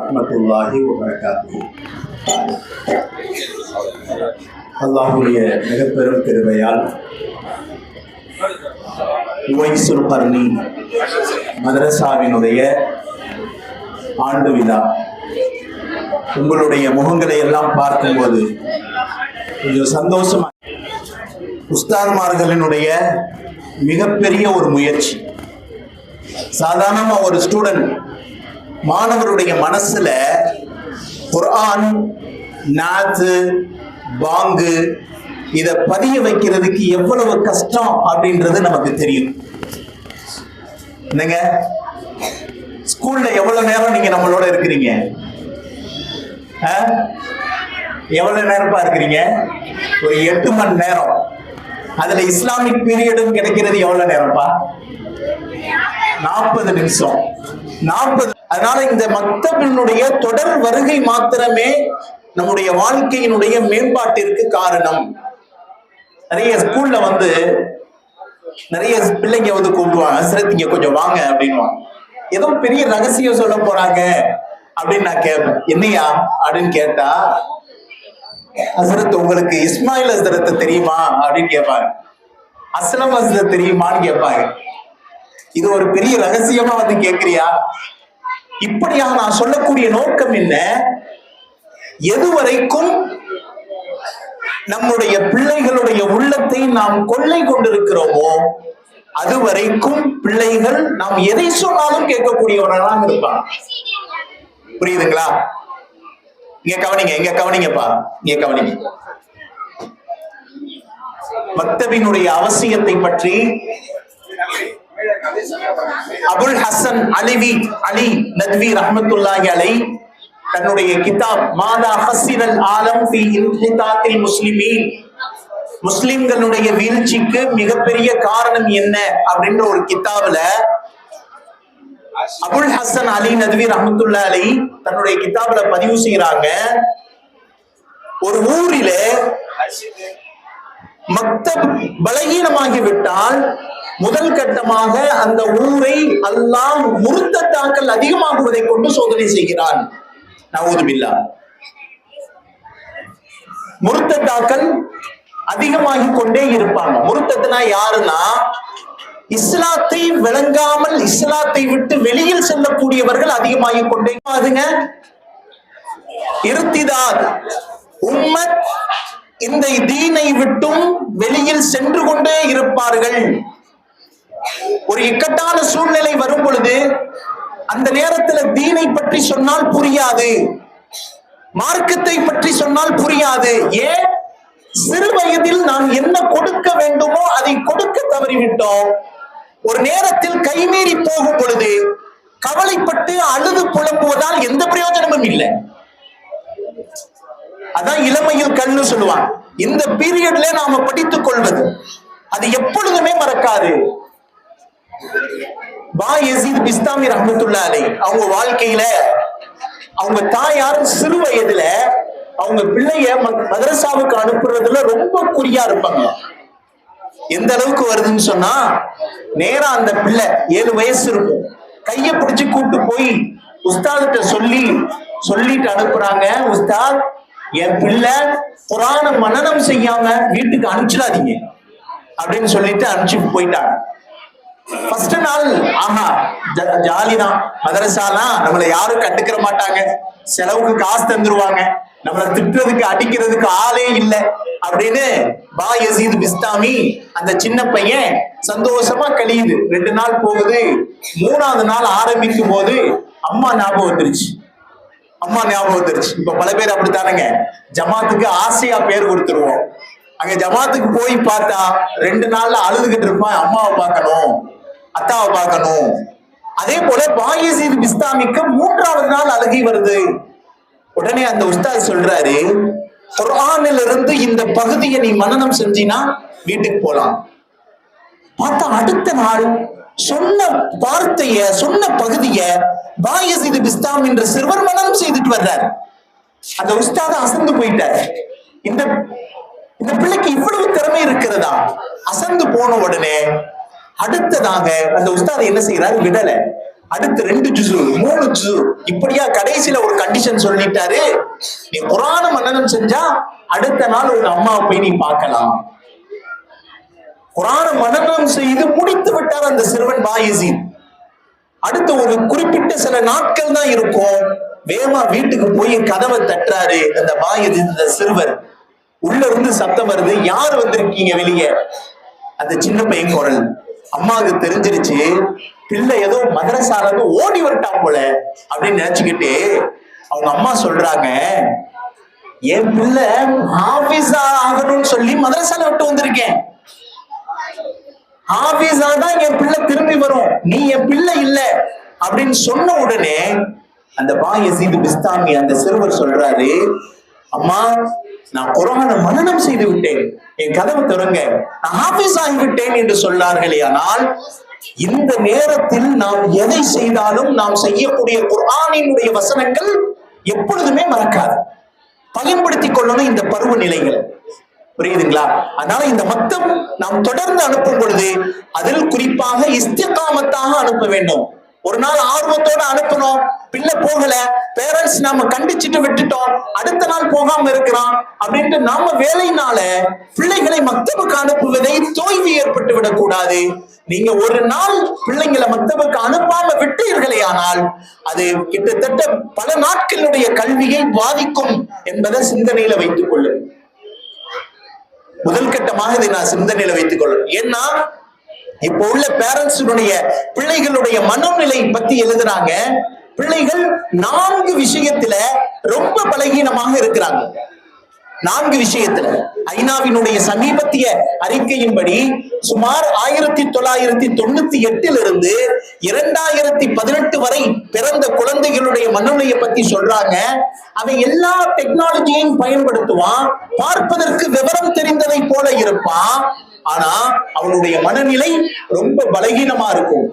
வரமத்துல்லாஹி வரகாத்து அல்லாஹுடைய மிகப்பெரும் கிருபையால் உவைசுல் பர்ணி மதரசாவினுடைய ஆண்டு விழா. உங்களுடைய முகங்களை எல்லாம் பார்க்கும்போது கொஞ்சம் சந்தோஷமா உஸ்தாத்மார்களினுடைய மிகப்பெரிய ஒரு முயற்சி. சாதாரணமா ஒரு ஸ்டூடெண்ட் மாணவருடைய மனசுல குர்ஆன் நாத்து பாங்கு இதை பதிய வைக்கிறதுக்கு எவ்வளவு கஷ்டம் அப்படின்றது நமக்கு தெரியும். என்னங்க? ஸ்கூல்ல எவ்வளவு நேரம் நீங்க நம்மளோட இருக்கிறீங்க? ஆ? எவ்வளவு நேரப்பா இருக்கிறீங்க? ஒரு எட்டு மணி நேரம். அதுல இஸ்லாமிக் பீரியடும் கிடைக்கிறது எவ்வளவு நேரம்ப்பா? நாற்பது நிமிஷம். நாற்பது அதனால இந்த மக்தபினுடைய தொடர் வருகை மாத்திரமே நம்முடைய வாழ்க்கையினுடைய மேம்பாட்டிற்கு காரணம். நிறைய ஸ்கூல்ல வந்து நிறைய பிள்ளைங்க வந்து கூப்பிடுவாங்க ஹசரத் இங்க கொஞ்சம் வாங்க அப்படின்வாங்க ஏதோ பெரிய ரகசியம் சொல்ல போறாங்க அப்படின்னு நான் கேட்பேன். என்னையா? அப்படின்னு கேட்டா ஹசரத் உங்களுக்கு இஸ்மாயில் ஹசரத்தை தெரியுமா? அப்படின்னு கேட்பாங்க. அஸ்லம் ஹசரத் தெரியுமான்னு கேட்பாங்க. இது ஒரு பெரிய ரகசியமா வந்து கேட்கிறியா இப்படியா நான் சொல்லக்கூடிய நோக்கம் என்ன? எதுவரைக்கும் நம்முடைய பிள்ளைகளுடைய உள்ளத்தை நாம் கொள்ளை கொண்டிருக்கிறோமோ அதுவரைக்கும் பிள்ளைகள் நாம் எதை சொன்னாலும் கேட்கக்கூடியவர்களாக இருப்பாங்க. புரியுதுங்களா? இங்க கவனிங்க இங்க கவனிங்கப்பா இங்க கவனிங்க. மக்தபினுடைய அவசியத்தை பற்றி அபுல் ஹசன் அலிவி அலி நத்வி ரஹமத்துல்லாஹி அலை தன்னுடைய கிதாப் மாதா ஹசினல் ஆலம் ஃபி இன்ஹிதாத்தில் முஸ்லிமீன். முஸ்லிம்களுடைய வீழ்ச்சிக்கு மிகப்பெரிய காரணம் என்ன அப்படின்ற ஒரு கிதாபுல அபுல் ஹசன் அலி நத்வி ரஹமத்துல்லா அலி தன்னுடைய கிதாபுல பதிவு செய்யறாங்க ஒரு ஊரில மக்தப் பலகீனமாகி விட்டால் முதல் கட்டமாக அந்த ஊரை அல்லாஹ் முருத்தத்தாக்கள் அதிகமாகுவதை கொண்டு சோதனை செய்கிறான். நவூதுபில்லா முருத்தத்தாக்கள் அதிகமாகி கொண்டே இருப்பாங்க. முருத்தத்தினா யாருன்னா இஸ்லாத்தை விளங்காமல் இஸ்லாத்தை விட்டு வெளியில் செல்லக்கூடியவர்கள் அதிகமாகி கொண்டே அதுங்க இருத்திதார். உம்மத் இந்த தீனை விட்டும் வெளியில் சென்று கொண்டே இருப்பார்கள். ஒரு இக்கட்டான சூழ்நிலை வரும் பொழுது அந்த நேரத்துல தீனை பற்றி சொன்னால் புரியாது. மார்க்கத்தை பற்றி சொன்னால் புரியாது. ஏன்? சிறு வயதில் நாம் என்ன கொடுக்க வேண்டுமோ அதை கொடுக்க தவறிவிட்டோம். ஒரு நேரத்தில் கைமீறி போகும் பொழுது கவலைப்பட்டு அழுது புலம்புவதால் எந்த பிரயோஜனமும் இல்லை. அதான் இளமையில் கண்ணு சொல்லுவான் இந்த பீரியட்ல நாம படித்துக் கொள்வது. அது எப்பொழுதுமே மறக்காது. பா பிஸ்தாமி ரஹமத்துல்லா அலை அவங்க வாழ்க்கையில அவங்க தாயார் சிறு வயதுல அவங்க பிள்ளைய மதரசாவுக்கு அனுப்புறதுல ரொம்ப குறியா இருப்பாங்க. எந்த அளவுக்கு வருதுன்னு சொன்னா நேரா அந்த பிள்ளை ஏழு வயசு இருக்கும். கைய பிடிச்சு கூப்பிட்டு போய் உஸ்தாதுகிட்ட சொல்லி சொல்லிட்டு அனுப்புறாங்க. உஸ்தாத் என் பிள்ளை புராண மனனம் செய்யாம வீட்டுக்கு அனுப்பிச்சிடாதீங்க. அப்படின்னு சொல்லிட்டு அனுப்பிச்சு போயிட்டாங்க. ஃபர்ஸ்ட் நாள் ஆஹா ஜாலி தான் மதரசாலாம் நம்மளை யாரும் கண்டுக்கிற மாட்டாங்க. செலவுக்கு காசு தந்துருவாங்க. நம்மளை திட்டுறதுக்கு அடிக்கிறதுக்கு ஆளே இல்லை. அப்படின்னு பா யசீத் பிஸ்தாமி அந்த சின்ன பையன் சந்தோஷமா கழியுது. ரெண்டு நாள் போகுது. மூணாவது நாள் ஆரம்பிக்கும் போது அம்மா ஞாபகம் வந்துருச்சு. அம்மா ஞாபகம் வந்துருச்சு. இப்ப பல பேர் அப்படித்தானுங்க. ஜமாத்துக்கு ஆசையா பேர் கொடுத்துருவோம். அங்க ஜமாத்துக்கு போய் பார்த்தா ரெண்டு நாள்ல அழுதுகிட்டு இருப்பான். அம்மாவை பார்க்கணும். அத்தாவை பார்க்கணும் அதே போல பாயசீது பிஸ்தாமிக்கு மூன்றாவது நாள் அழகி வருது. உடனே அந்த உஸ்தாத் சொல்றாரு குரானில் இருந்து இந்த பகுதியை நீ மனநம் செஞ்சினா வீட்டுக்கு போலாம். பார்த்தா அடுத்த நாள் சொன்ன வார்த்தைய சொன்ன பகுதிய பாயசிது பிஸ்தாம் என்ற சிறுவர் மனநம் செய்துட்டு வர்றார். அந்த உஸ்தாத அசந்து போயிட்டார். இந்த இந்த பிள்ளைக்கு இவ்வளவு திறமை இருக்கிறதா? அசந்து போன உடனே அடுத்ததாக அந்த உஸ்தாத என்ன செய்யறாரு விடல. அடுத்து ரெண்டு ஜுசு மூணு ஜுசு இப்படியா கடைசியில ஒரு கண்டிஷன் சொல்லிட்டாரு. நீ குரான மன்னனம் செஞ்சா அடுத்த நாள் உங்க அம்மாவை போய் நீ பார்க்கலாம். குரான மனநம் செய்து முடித்து விட்டார் அந்த சிறுவன் பாயிசி அடுத்து ஒரு குறிப்பிட்ட சில நாட்கள் தான் இருக்கும். வேமா வீட்டுக்கு போய் கதவை தட்டுறாரு அந்த பாயிசி இந்த சிறுவர். உள்ள இருந்து சத்தம் வருது. யார் வந்திருக்கீங்க வெளியே? அந்த சின்ன பையன் குரல். அம்மாவுக்கு தெரிஞ்சிருச்சு பிள்ளை ஏதோ மதரசால இருந்து ஓடி வந்துட்டான் போல அப்படின்னு நினைச்சுக்கிட்டு அவங்க அம்மா சொல்றாங்க என் பிள்ளை ஆபீஸா ஆகணும்னு சொல்லி மதரசால விட்டு வந்திருக்கேன். ஆபீஸா தான் என் பிள்ளை திரும்பி வரும். நீ என் பிள்ளை இல்ல. அப்படின்னு சொன்ன உடனே அந்த பாயசீது பிஸ்தாமி அந்த சிறுவர் சொல்றாரு அம்மா நான் குரான மனநம் செய்து விட்டேன் என் கதவு திறங்க நான் ஆபீஸ் ஆகிவிட்டேன் என்று சொன்னார்களே ஆனால் இந்த நேரத்தில் நாம் எதை செய்தாலும் நாம் செய்யக்கூடிய குரானினுடைய வசனங்கள் எப்பொழுதுமே மறக்காது. பயன்படுத்திக் கொள்ளணும் இந்த பருவ நிலைகளை. புரியுதுங்களா? அதனால இந்த மத்தம் நாம் தொடர்ந்து அனுப்பும் பொழுது அதில் குறிப்பாக இஸ்திகாமத்தாக அனுப்ப வேண்டும். ஒரு நாள் ஆர்வத்தோட அனுப்பணும் பிள்ளை போகல. பேரண்ட்ஸ் நாம கண்டிச்சுட்டு விட்டுட்டோம். அடுத்த நாள் போகாம இருக்கிறான் அப்படின்ட்டு நாம வேலைனால பிள்ளைகளை மக்தபுக்கு அனுப்புவதை தோல்வி ஏற்பட்டு விடக்கூடாது. நீங்க ஒரு நாள் பிள்ளைங்களை மக்தபுக்கு அனுப்பாம விட்டீர்களே ஆனால் அது கிட்டத்தட்ட பல நாட்களுடைய கல்வியை பாதிக்கும் என்பதை சிந்தனையில வைத்துக் கொள்ளுங்கள். முதல் கட்டமாக இதை நான் சிந்தனையில வைத்துக் கொள்ளும் ஏன்னா இப்போ உள்ள பேரண்ட்ஸுடைய பிள்ளைகளுடைய மனநிலை பத்தி எழுதுறாங்க. பிள்ளைகள் நான்கு விஷயத்துல ரொம்ப பலகீனமாக இருக்கிறாங்க. நான்கு விஷயத்துல. ஐநாவினுடைய சமீபத்திய அறிக்கையின்படி சுமார் ஆயிரத்தி தொள்ளாயிரத்தி தொண்ணூத்தி எட்டில் இருந்து இரண்டாயிரத்தி பதினெட்டு வரை பிறந்த குழந்தைகளுடைய மனநிலையை பத்தி சொல்றாங்க. அவன் எல்லா டெக்னாலஜியையும் பயன்படுத்துவான். பார்ப்பதற்கு விவரம் தெரிந்ததை போல இருப்பான். ஆனா அவனுடைய மனநிலை ரொம்ப பலகீனமா இருக்கும்.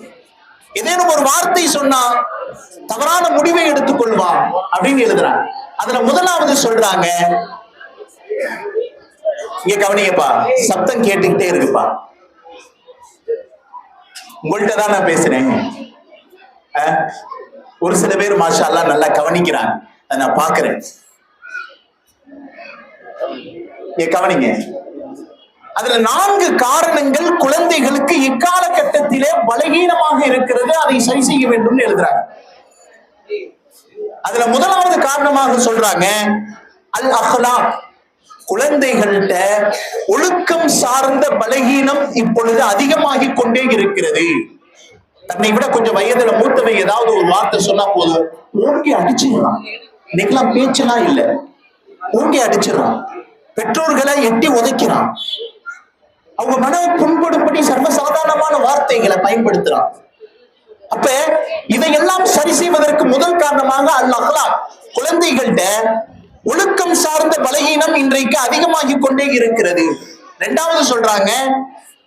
ஏதேனும் ஒரு வார்த்தை சொன்னா தவறான முடிவை எடுத்துக்கொள்வான் அப்படின்னு எழுதுறாங்க. அதுல முதலாவது சொல்றாங்க இங்க கவனிங்கப்பா சத்தம் கேட்டுக்கிட்டே இருக்குப்பா. உங்கள்கிட்ட தான் நான் பேசுறேன். அஹ், ஒரு சில பேர் மாஷா நல்லா கவனிக்கிறாங்க. அதை நான் பாக்குறேன் கவனிங்க. அதுல நான்கு காரணங்கள் குழந்தைகளுக்கு இக்கால கட்டத்திலே பலகீனமாக இருக்கிறது அதை சரி செய்ய வேண்டும் எழுதுறாங்க. அதுல முதலாவது காரணமாக சொல்றாங்க அல் அஹ்லாக் குழந்தைகள்கிட்ட ஒழுக்கம் சார்ந்த பலகீனம் இப்பொழுது அதிகமாகிக் கொண்டே இருக்கிறது. தன்னை விட கொஞ்சம் வயதுல மூத்தவன் ஏதாவது ஒரு வார்த்தை சொன்னா போதும். ஓங்கி அடிச்சிடலாம். இன்னைக்கெல்லாம் பேச்செல்லாம் இல்ல. ஓங்கி அடிச்சிடலாம். பெற்றோர்களை எட்டி உதைக்கிறான். அவங்க மனதை புண்படும்படி சர்வசாதாரணமான வார்த்தைகளை பயன்படுத்துறான். அப்ப இதையெல்லாம் சரி செய்வதற்கு முதல் காரணமாக அல் குழந்தைகள்ட ஒழுக்கம் சார்ந்த பலகீனம் இன்றைக்கு அதிகமாகி கொண்டே இருக்கிறது. ரெண்டாவது சொல்றாங்க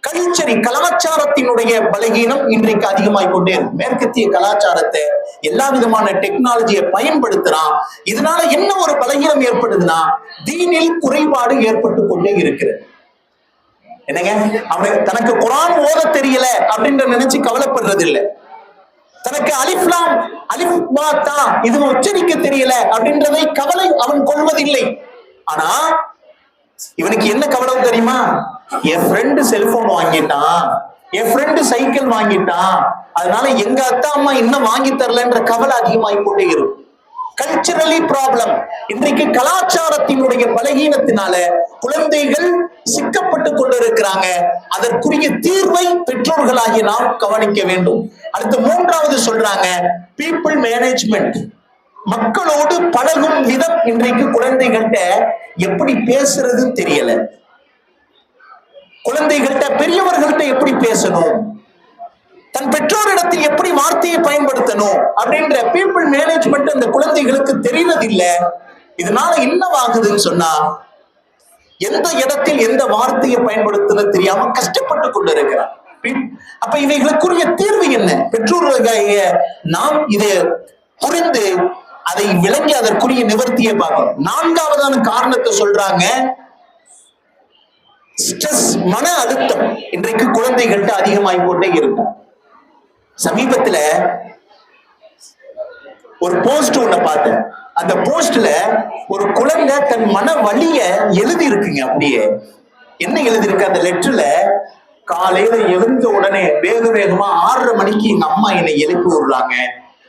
கல்ச்சரி கலாச்சாரத்தினுடைய பலகீனம் இன்றைக்கு அதிகமாய் கொண்டே இருக்கு. மேற்கத்திய கலாச்சாரத்தை எல்லா விதமான டெக்னாலஜியை பயன்படுத்துறான். இதனால என்ன ஒரு பலகீனம் ஏற்படுதுன்னா தீனில் குறைபாடு ஏற்பட்டு கொண்டே இருக்கிறது. என்னங்க? அவனுக்கு தனக்கு குரான் ஓத தெரியல அப்படின்ற நினைச்சு கவலைப்படுறது இல்ல தனக்கு அலிஃப்லாம் அலிஃப் பா இது உச்சரிக்க தெரியல அப்படின்றதை கவலை அவன் கொள்வதில்லை. ஆனா இவனுக்கு என்ன கவலை தெரியுமா? என் ஃப்ரெண்டு செல்போன் வாங்கிட்டான். என் ஃப்ரெண்டு சைக்கிள் வாங்கிட்டான். அதனால எங்க அத்தா அம்மா இன்னும் வாங்கி தரலன்ற கவலை அதிகமாகி கொண்டே இருக்கும். கல்ச்சரலி ப்ராப்ளம் இன்றைக்கு கலாச்சாரத்தினுடைய பலகீனத்தினால குழந்தைகள் சிக்கப்பட்டு கொண்டிருக்கிறாங்க. அதற்குரிய தீர்வை பெற்றோர்களாகிய நாம் கவனிக்க வேண்டும். அடுத்து மூன்றாவது சொல்றாங்க பீப்புள் மேனேஜ்மெண்ட் மக்களோடு பழகும் விதம் இன்றைக்கு குழந்தைகள்கிட்ட எப்படி பேசுறதுன்னு தெரியல. குழந்தைகள்கிட்ட பெரியவர்கள்ட்ட எப்படி பேசணும்? தன் பெற்றோரிடத்தில் எப்படி வார்த்தையை பயன்படுத்தணும் அப்படின்ற பீப்புள் மேனேஜ்மெண்ட் அந்த குழந்தைகளுக்கு தெரிவதில்லை இதனால என்னவாகுதுன்னு சொன்னா எந்த இடத்தில் எந்த வார்த்தையை பயன்படுத்துறது தெரியாம கஷ்டப்பட்டு கொண்டிருக்கிறார் அப்ப இவைகளுக்குரிய தீர்வு என்ன? பெற்றோர்களாகிய நாம் இதை புரிந்து அதை விளங்கி அதற்குரிய நிவர்த்தியை பார்க்கணும். நான்காவதான காரணத்தை சொல்றாங்க ஸ்ட்ரெஸ் மன அழுத்தம் இன்றைக்கு குழந்தைகள்கிட்ட அதிகமாகி கொண்டே இருக்கும். சமீபத்துல ஒரு போஸ்ட் ஒண்ணு பார்த்தேன். அந்த போஸ்ட்ல ஒரு குழந்தை தன் மன வழிய எழுதி இருக்குங்க அப்படியே. என்ன எழுதி இருக்கு அந்த லெட்டர்ல காலையில எழுந்த உடனே வேக வேகமா ஆறரை மணிக்கு எங்க அம்மா என்னை எழுப்பி விடுறாங்க.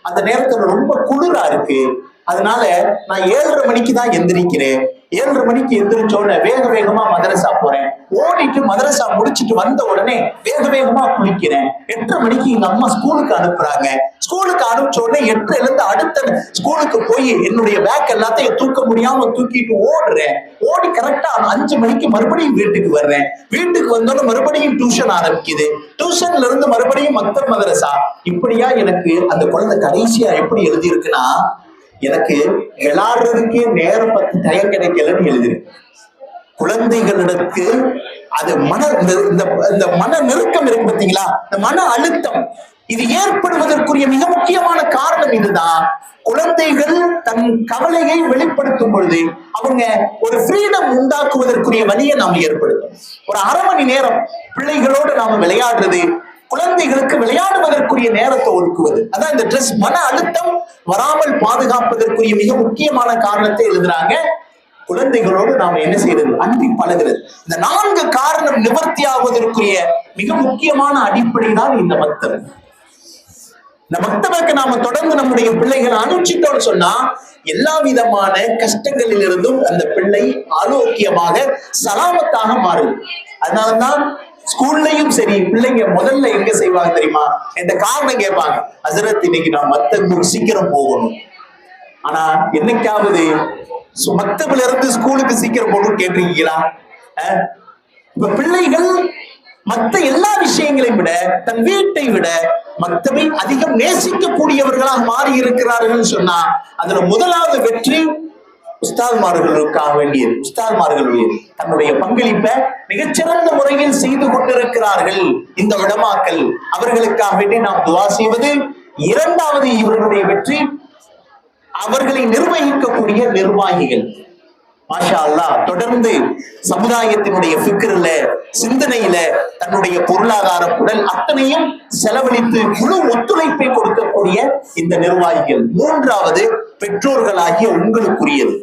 அந்த நேரத்துல ரொம்ப குளிரா இருக்கு. அதனால நான் ஏழரை மணிக்கு தான் எந்திரிக்கிறேன். ஏழரை மணிக்கு எந்திரிச்சோன்னு வேக வேகமா மதரசா போறேன். ஓடிட்டு மதரசா முடிச்சிட்டு வந்த உடனே வேக வேகமா குளிக்கிறேன். எட்டரை மணிக்கு எங்க அம்மா ஸ்கூலுக்கு அனுப்புறாங்க. ஸ்கூலுக்கு அனுப்பிச்ச உடனே எட்டுல இருந்து அடுத்த ஸ்கூலுக்கு போய் என்னுடைய பேக் எல்லாத்தையும் தூக்க முடியாம தூக்கிட்டு ஓடுறேன். ஓடி கரெக்டா அஞ்சு மணிக்கு மறுபடியும் வீட்டுக்கு வர்றேன். வீட்டுக்கு வந்தோன்னு மறுபடியும் டியூஷன் ஆரம்பிக்குது. டியூஷன்ல இருந்து மறுபடியும் மக்தர் மதரசா இப்படியா எனக்கு அந்த குழந்தை கடைசியா எப்படி எழுதியிருக்குன்னா எனக்கு விளாடுறதுக்கே நேரம் பத்து டைம் கிடைக்கலன்னு எழுதிருக்கு குழந்தைகளுக்கு அது மன இந்த இந்த- இந்த மன நெருக்கம் இருக்கு பார்த்தீங்களா? இந்த மன அழுத்தம். இது ஏற்படுவதற்குரிய மிக முக்கியமான காரணம் இதுதான். குழந்தைகள் தன் கவலையை வெளிப்படுத்தும் பொழுது அவங்க ஒரு ஃப்ரீடம் உண்டாக்குவதற்குரிய வழியை நாம் ஏற்படுத்தும் ஒரு அரை மணி நேரம் பிள்ளைகளோடு நாம விளையாடுறது குழந்தைகளுக்கு விளையாடுவதற்குரிய நேரத்தை ஒதுக்குவது. அதான் இந்த ட்ரெஸ் மன அழுத்தம் வராமல் பாதுகாப்பதற்குரிய மிக முக்கியமான காரணத்தை எழுதுறாங்க. குழந்தைகளோடு நாம என்ன செய்யறது? அன்பி பழகிறது. இந்த நான்கு காரணம் நிவர்த்தி ஆவதற்குரிய மிக முக்கியமான அடிப்படை தான் இந்த பக்தர். இந்த மக்தபக்கு நாம தொடர்ந்து நம்முடைய பிள்ளைகளை அனுப்பிச்சிட்டோம்னு சொன்னா எல்லா விதமான கஷ்டங்களிலிருந்தும் அந்த பிள்ளை ஆரோக்கியமாக சலாமத்தாக மாறுது. அதனாலதான் ஸ்கூல்லையும் சரி பிள்ளைங்க முதல்ல எங்க செய்வாங்க தெரியுமா? இந்த காரணம் கேட்பாங்க. அசரத் இன்னைக்கு நான் மத்த சீக்கிரம் போகணும். ஆனா என்னைக்காவது சு- இருந்து ஸ்கூலுக்கு சீக்கிரம் போகணும்னு கேட்டிருக்கீங்களா? அஹ்? இப்ப பிள்ளைகள் மத்த எல்லா விஷயங்களையும் விட தன் வீட்டை விட மத்தமே அதிகம் நேசிக்கக்கூடியவர்களாக மாறி இருக்கிறார்கள் சொன்னா அதுல முதலாவது வெற்றி உஸ்தால்மார்களுக்காக வேண்டியது உஸ்தால்மார்களுடைய தன்னுடைய பங்களிப்பை மிகச்சிறந்த முறையில் செய்து கொண்டிருக்கிறார்கள் இந்த விடமாக்கல் அவர்களுக்காக வேண்டி நாம் துவா செய்வது. இரண்டாவது இவர்களுடைய வெற்றி அவர்களை நிர்வகிக்கக்கூடிய நிர்வாகிகள். மாஷா அல்லாஹ் தொடர்ந்து சமுதாயத்தினுடைய ஃபிக்ரில சிந்தனையில தன்னுடைய பொருளாதார உடல் அத்தனையும் செலவழித்து முழு ஒத்துழைப்பை கொடுக்கக்கூடிய இந்த நிர்வாகிகள். மூன்றாவது பெற்றோர்களாகிய உங்களுக்குரியது.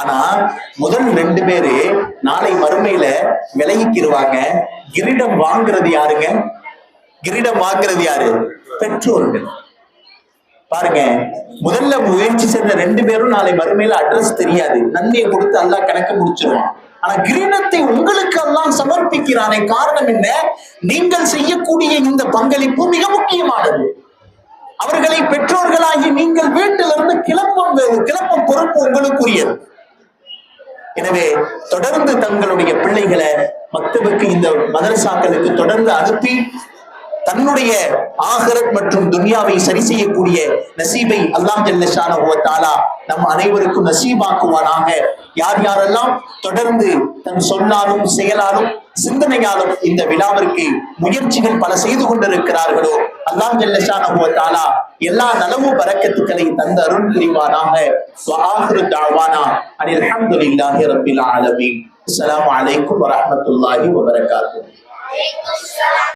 ஆனா முதல் ரெண்டு பேரு நாளை மறுமையில விலகிக்கிருவாங்க. கிரீடம் வாங்குறது யாருங்க? கிரீடம் வாங்குறது யாரு? பெற்றோர்கள். பாருங்க முதல்ல முயற்சி செஞ்ச ரெண்டு பேரும் நாளை மறுமையில அட்ரஸ் தெரியாது. நன்மையை கொடுத்து அல்லா கணக்கு முடிச்சிருவான். ஆனா கிரீடத்தை உங்களுக்கு எல்லாம் சமர்ப்பிக்கிறானே. காரணம் என்ன? நீங்கள் செய்யக்கூடிய இந்த பங்களிப்பு மிக முக்கியமானது. அவர்களை பெற்றோர்களாகி நீங்கள் வீட்டிலிருந்து கிளப்பம் கிளப்பும் பொறுப்பு உங்களுக்குரியது. எனவே தொடர்ந்து தங்களுடைய பிள்ளைகளை மக்தபுக்கு இந்த மதரசாக்களுக்கு தொடர்ந்து அனுப்பி தன்னுடைய ஆகரத் மற்றும் துன்யாவை சரி செய்யக்கூடிய நசீபை அல்லாஹ் ஜல்லஷான ஓத்தாலா நம் அனைவருக்கும் நசீபாக்குவானாக. யார் யாரெல்லாம் தொடர்ந்து தன் சொன்னாலும் செயலாலும் சிந்தனையாலும் இந்த விழாவிற்கு முயற்சிகள் பல செய்து கொண்டிருக்கிறார்களோ அல்லாம் ஜல்லஷா நபுவத்தாலா எல்லா நலவு பறக்கத்துக்களை தந்த அருள் புரிவானாக. அனில் அஹமதுல்லாஹி ரபில் ஆலமீன். அஸ்ஸலாமு அலைக்கும் வரஹ்மத்துல்லாஹி வபரகாத்துஹு